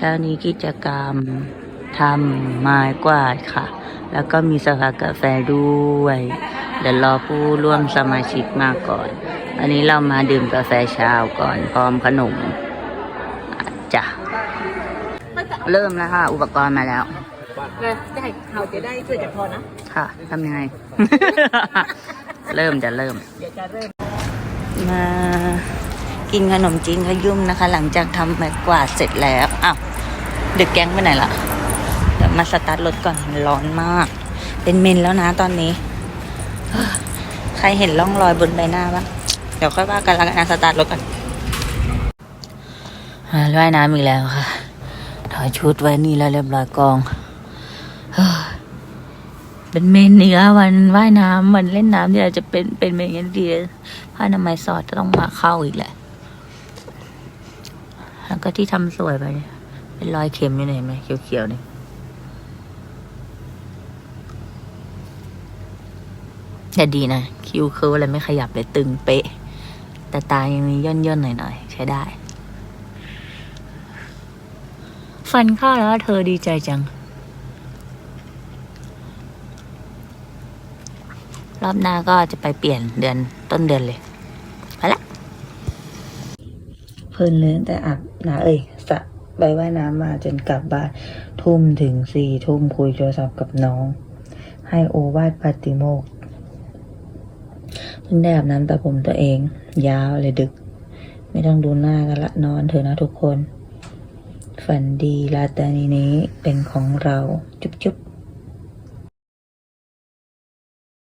เช้านี้กิจกรรมทำไม้กวาดค่ะ แล้วก็มีสภากาแฟด้วย เดี๋ยวรอผู้ร่วมสมาชิกมาก่อน อันนี้เรามาดื่มกาแฟเช้าก่อน พร้อมขนมจ้ะเริ่มแล้วค่ะ อุปกรณ์มาแล้วเลยจะให้เขาจะได้ช่วยจะพอนะ ค่ะทำยังไง เริ่มจะเริ่ม เดี๋ยวจะเริ่ม มา กินขนมจีนขยุ่มนะคะ หลังจากทำไม้กวาดเสร็จแล้วอ้าวเด็กแก๊งไปไหนละเดี๋ยวมาสตาร์ทรถก่อนร้อนมาก เป็นเมนแล้วนะตอนนี้ ใครเห็นร่องรอยบนใบหน้าบ้างเดี๋ยวค่อยว่ากันละกันนะสตาร์ทรถก่อนอ่าว่ายน้ำอีกแล้วค่ะ ถอยชุดไว้นี่แล้วเรียบร้อยกองเฮ้อเป็นเมนเนื้อวันว่ายน้ำวันเล่นน้ำที่เราจะเป็นเป็นเมนกันดีผ้าอนามัยสอดจะต้องมาเข้าอีกแหละ ก็ที่ทำสวยไปเนี่ยเป็นรอยเข็มอยู่ไหนไหมเขียวๆนี่แต่ดีนะ คิวเคิร์อะไรไม่ขยับเลยตึงเป๊ะ แต่ตายังมีย่นๆหน่อยๆ ใช้ได้ ฟันข้าแล้วเธอดีใจจัง รอบหน้าก็จะไปเปลี่ยนเดือนต้นเดือนเลย ไปละ เพลินเลยตั้งแต่อาบน้ำเอ้ยสระไปว่ายน้ำมาจนกลับบ้านทุ่มถึงสี่ทุ่มคุยโทรศัพท์กับน้อง ให้โอวาดปาติโมกข์เพิ่งได้อาบน้ำตาผมตัวเอง ยาวเลยดึก ไม่ต้องดูหน้ากันละนอนเถอะนะทุกคน ฝันดีลาตานีนี้เป็นของเรา จุ๊บจุ๊บ